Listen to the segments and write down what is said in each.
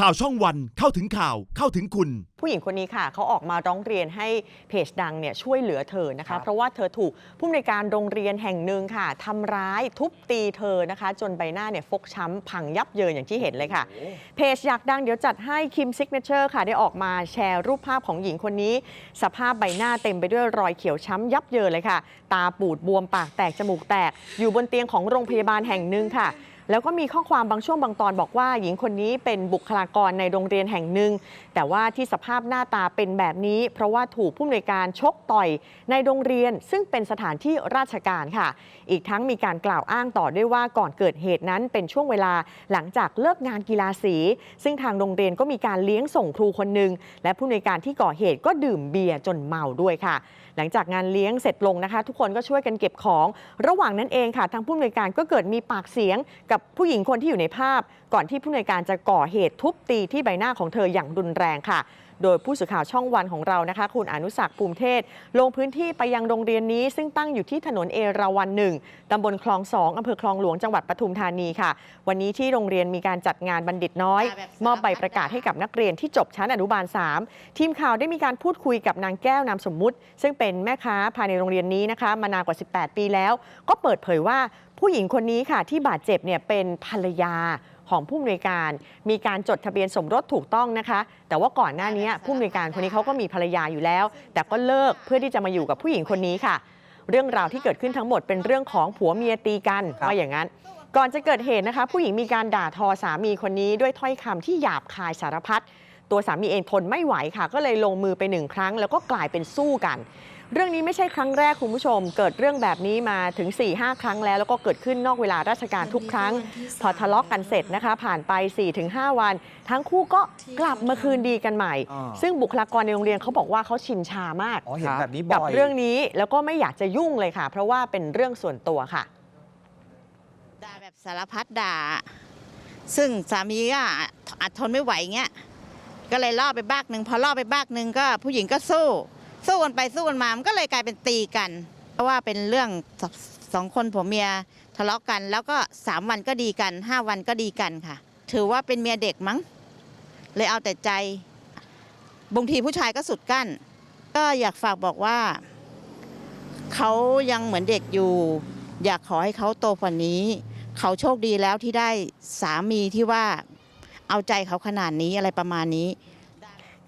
ข่าวช่องวันเข้าถึงข่าวเข้าถึงคุณ ผู้หญิงคนนี้ค่ะ เขาออกมาร้องเรียนให้เพจดังเนี่ยช่วยเหลือเธอนะครัคะ บ เพราะว่าเธอถูกผู้อำนวยการโรงเรียนแห่งหนึ่งค่ะทำร้ายทุบตีเธอนะคะ จนใบหน้าเนี่ยฟกช้ำพังยับเยินอย่างที่เห็นเลยค่ะ เพจอยากดังเดี๋ยวจัดให้คิมซิกเนเจอร์ค่ะ ได้ออกมาแชร์รูปภาพของหญิงคนนี้ สภาพใบหน้าเต็มไปด้วยรอยเขียวช้ำยับเยินเลยค่ะ ตาปูดบวมปากแตก จมูกแตก อยู่บนเตียงของโรงพยาบาลแห่งหนึ่งค่ะ แล้วก็มีข้อความบางช่วงบางตอนบอกว่า หญิงคนนี้เป็นบุคลากรในโรงเรียนแห่งหนึ่ง แต่ว่าที่สภาพหน้าตาเป็นแบบนี้ เพราะว่าถูกผู้อำนวยการชกต่อยในโรงเรียน ซึ่งเป็นสถานที่ราชการค่ะ อีกทั้งมีการกล่าวอ้างต่อด้วยว่าก่อนเกิดเหตุนั้นเป็นช่วงเวลาหลังจากเลิกงานกีฬาสี ซึ่งทางโรงเรียนก็มีการเลี้ยงส่งครูคนหนึ่งและผู้อำนวยการที่ก่อเหตุก็ดื่มเบียร์จนเมาด้วยค่ะ หลังจากงานเลี้ยงเสร็จลงนะคะ ทุกคนก็ช่วยกันเก็บของ ระหว่างนั้นเองค่ะ ทางผู้อำนวยการก็เกิดมีปากเสียงกับับผู้หญิงคนที่อยู่ในภาพ ก่อนที่ผู้นวยการจะก่อเหตุทุบตีที่ใบหน้าของเธออย่างรุนแรงค่ะ โดยผู้สื่อข่าวช่องวันของเรานะคะ คุณอนุสักษ์ภูมิเทศ ลงพื้นที่ไปยังโรงเรียนนี้ ซึ่งตั้งอยู่ที่ถนนเอราวันหนึ่งตำบลคลองสองอำเภอคลองหลวงจังหวัดปทุมธานีค่ะ วันนี้ที่โรงเรียนมีการจัดงานบัณฑิตน้อย มอบใบประกาศให้กับนักเรียนที่จบชั้นอนุบาล 3 ทีมข่าวได้มีการพูดคุยกับนางแก้วนามสมมุติ ซึ่งเป็นแม่ค้าภายในโรงเรียนนี้นะคะ มานานกว่า 18 ปีแล้ว ก็เปิดเผยว่าผู้หญิงคนนี้ค่ะที่บาดเจ็บเนี่ยเป็นภรรยา ของผู้อำนวยการ มีการจดทะเบียนสมรสถูกต้องนะคะ แต่ว่าก่อนหน้านี้ผู้อำนวยการคนนี้เขาก็มีภรรยาอยู่แล้ว แต่ก็เลิกเพื่อที่จะมาอยู่กับผู้หญิงคนนี้ค่ะ เรื่องราวที่เกิดขึ้นทั้งหมดเป็นเรื่องของผัวเมียตีกันครับว่าอย่างนั้น ก่อนจะเกิดเหตุนะคะ ผู้หญิงมีการด่าทอสามีคนนี้ด้วยถ้อยคำที่หยาบคายสารพัดตัวสามีเองทนไม่ไหวค่ะ ก็เลยลงมือไปหนึ่งครั้ง แล้วก็กลายเป็นสู้กัน เรื่องนี้ไม่ใช่ครั้งแรกคุณผู้ชม เกิดเรื่องแบบนี้มาถึง 4-5 ครั้งแล้ว แล้วก็เกิดขึ้นนอกเวลาราชการทุกครั้ง พอทะเลาะกกันเสร็จนะคะ ผ่านไป 4-5 วัน ทั้งคู่ก็กลับมาคืนดีกันใหม่ อ่า ซึ่งบุคลากรในโรงเรียนเขาบอกว่าเขาชินชามาก อ๋อเห็นแบบนี้บ่กับอยเรื่องนี้แล้วก็ไม่อยากจะยุ่งเลยค่ะ เพราะว่าเป็นเรื่องส่วนตัวค่ะ ด่าแบบสารพัดด่า ซึ่งสามีก็อัดทนไม่ไหวเงี้ย ก็เลยล่อไปบ้ากหนึ่งพอล่อไปบ้ากหนึ่งก็ผู้หญิงก็สู้ สู้กันไปสู้กันมามันก็เลยกลายเป็นตีกัน เพราะว่าเป็นเรื่องสสองคนผัวเมียทะเลาะกัน แล้วก็สามวันก็ดีกันห้าวันก็ดีกันค่ะ ถือว่าเป็นเมียเด็กมั้ง เลยเอาแต่ใจบางทีผู้ชายก็สุดกั้น ก็อยากฝากบอกว่าเขายังเหมือนเด็กอยู่ อยากขอให้เขาโตกว่านี้ เขาโชคดีแล้วที่ได้สามีที่ว่าเอาใจเขาขนาดนี้อะไรประมาณนี้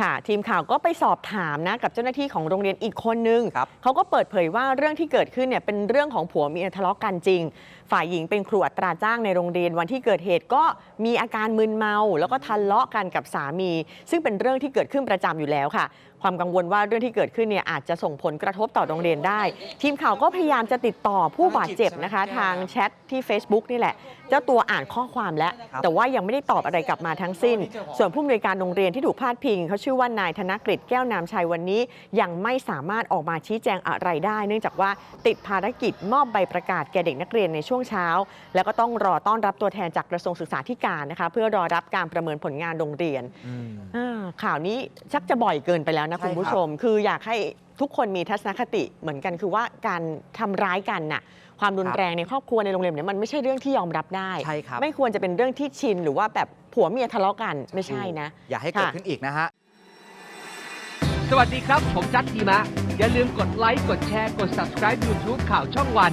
ค่ะ ทีมข่าวก็ไปสอบถามนะกับเจ้าหน้าที่ของโรงเรียนอีกคนนึง ครับ เขาก็เปิดเผยว่าเรื่องที่เกิดขึ้นเนี่ยเป็นเรื่องของผัวเมียทะเลาะกันจริงฝ่ายหญิงเป็นครูอัตราจ้างในโรงเรียน วันที่เกิดเหตุก็มีอาการมึนเมา แล้วก็ทะเลาะกันกับสามี ซึ่งเป็นเรื่องที่เกิดขึ้นประจำอยู่แล้วค่ะ ความกังวลว่าเรื่องที่เกิดขึ้นเนี่ยอาจจะส่งผลกระทบต่อโรงเรียนได้ ทีมข่าวก็พยายามจะติดต่อผู้บาดเจ็บนะคะ ทางแชทที่ Facebook นี่แหละ เจ้าตัวอ่านข้อความแล้ว แต่ว่ายังไม่ได้ตอบอะไรกลับมาทั้งสิ้น ส่วนผู้อำนวยการโรงเรียนที่ถูกพาดพิงเขาชื่อว่านายธนกฤษแก้วนามชัยวันนี้ ยังไม่สามารถออกมาชี้แจงอะไรได้ เนื่องจากว่าติดภารกิจมอบใบประกาศแก่เด็กนักเรียนในช่วงเช้า แล้วก็ต้องรอต้อนรับตัวแทนจากกระทรวงศึกษาธิการนะคะเพื่อรอรับการประเมินผลงานโรงเรียนอืมอ่าข่าวนี้ชักจะบ่อยเกินไปแล้วนะใช่คุณผู้ครับชม คืออยากให้ทุกคนมีทัศนคติเหมือนกันคือว่าการทำร้ายกันน่ะความรุนแรงในครอบครัวในโรงเรียนเนี่ยมันไม่ใช่เรื่องที่ยอมรับได้ ใช่ครับ ไม่ควรจะเป็นเรื่องที่ชิน หรือว่าแบบผัวเมียทะเลาะกันไม่ใช่นะ อย่าให้เกิดค่ะขึ้นอีกนะฮะ สวัสดีครับ ผมจัดทีมะ อย่าลืมกดไลค์ กดแชร์ กด subscribe YouTube ข่าวช่องวัน